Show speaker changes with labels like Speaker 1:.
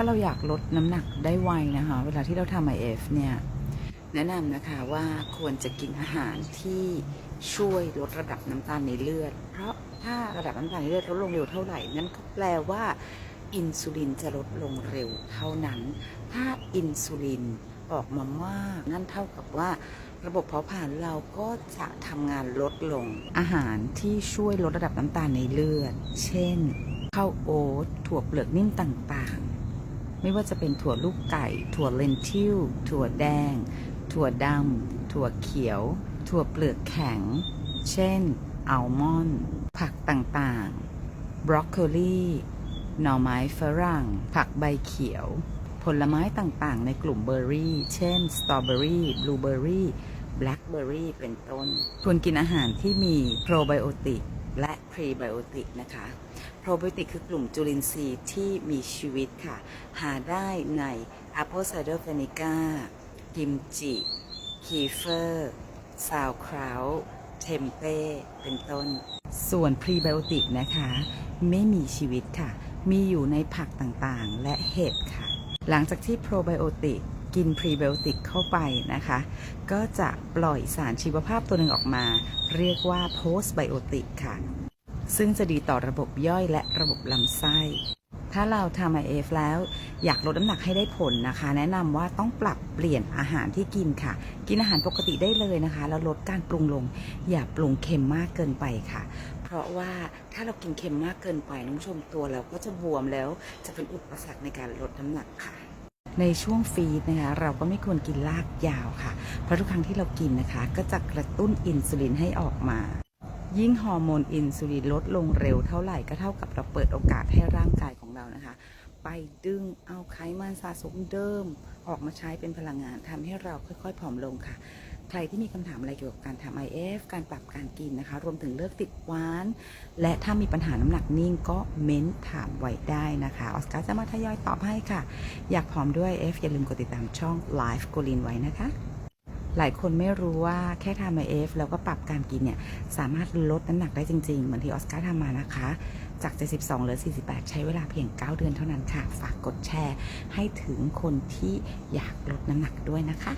Speaker 1: ถ้าเราอยากลดน้ำหนักได้ไวนะคะ เวลาที่เราทำ IF เนี่ย แนะนำนะคะว่าควรจะกินอาหารที่ช่วยลดระดับน้ำตาลในเลือด เพราะถ้าระดับน้ำตาลในเลือดลดลงเร็วเท่าไหร่ นั่นก็แปลว่า อินซูลินจะลดลงเร็วเท่านั้น ถ้าอินซูลินออกมามาก นั่นเท่ากับว่าระบบเผาผลาญเราก็จะทำงานลดลง อาหารที่ช่วยลดระดับน้ำตาลในเลือด เช่นข้าวโอ๊ตถั่วเปลือกนิ่มต่างๆ ไม่ว่าจะเป็นถั่วลูกไก่ ถั่วเลนทิลถั่วแดง ถั่วดำถั่วเขียว ถั่วเปลือกแข็ง เช่น อัลมอนด์ ผักต่างๆ บรอกโคลีหน่อไม้ฝรั่ง ผักใบเขียว ผลไม้ต่างๆ ในกลุ่มเบอร์รี่ เช่น สตรอเบอรี่ บลูเบอรี่ แบล็คเบอร์รี่ เป็นต้น ควรกินอาหารที่มีโปรไบโอติกและพรีไบโอติกนะคะ โปรไบโอติกคือกลุ่มจุลินทรีย์ที่มีชีวิตค่ะ หาได้ใน Apple Cider Vinegar กิมจิคีเฟอร์ซาวคราวเทมเป้เป็นต้น ส่วนพรีไบโอติกนะคะ ไม่มีชีวิตค่ะ มีอยู่ในผักต่างๆ และเห็ดค่ะ หลังจากที่โปรไบโอติกกินพรีไบโอติกเข้าไปนะคะ ก็จะปล่อยสารชีวภาพตัวหนึ่งออกมา เรียกว่าโพสไบโอติกค่ะ ซึ่งจะดีต่อระบบย่อยและระบบลำไส้ ถ้าเราทำ IF แล้วอยากลดน้ำหนักให้ได้ผลนะคะ แนะนำว่าต้องปรับเปลี่ยนอาหารที่กินค่ะ กินอาหารปกติได้เลยนะคะ แล้วลดการปรุงลง อย่าปรุงเค็มมากเกินไปค่ะ เพราะว่าถ้าเรากินเค็มมากเกินไปน้องชมตัวเราก็จะบวมแล้วจะเป็นอุปสรรคในการลดน้ำหนักค่ะในช่วงฟีดนะคะเราก็ไม่ควรกินลากยาวค่ะ เพราะทุกครั้งที่เรากินนะคะ ก็จะกระตุ้นอินซูลินให้ออกมา ยิ่งฮอร์โมนอินซูลินลดลงเร็วเท่าไหร่ก็เท่ากับเราเปิดโอกาสให้ร่างกายของเรานะคะ ไปดึงเอาไขมันสะสมเดิม ออกมาใช้เป็นพลังงานทำให้เราค่อยๆผอมลงค่ะ ใครที่มีคำถามอะไรเกี่ยวกับการทำ IF การปรับการกินนะคะ รวมถึงเลิกติดหวาน และถ้ามีปัญหาน้ำหนักนิ่งก็เม้นถามไว้ได้นะคะ ออสการ์จะมาทยอยตอบให้ค่ะ อยากผอมด้วย F อย่าลืมกดติดตามช่อง Live โกลินไว้นะคะ หลายคนไม่รู้ว่าแค่ทำ IF แล้วก็ปรับการกินเนี่ย สามารถลดน้ำหนักได้จริงๆ เหมือนที่ออสการ์ทำมานะคะ จาก 72เหลือ 48 ใช้เวลาเพียง 9 เดือนเท่านั้นค่ะ ฝากกดแชร์ให้ถึงคนที่อยากลดน้ำหนักด้วยนะคะ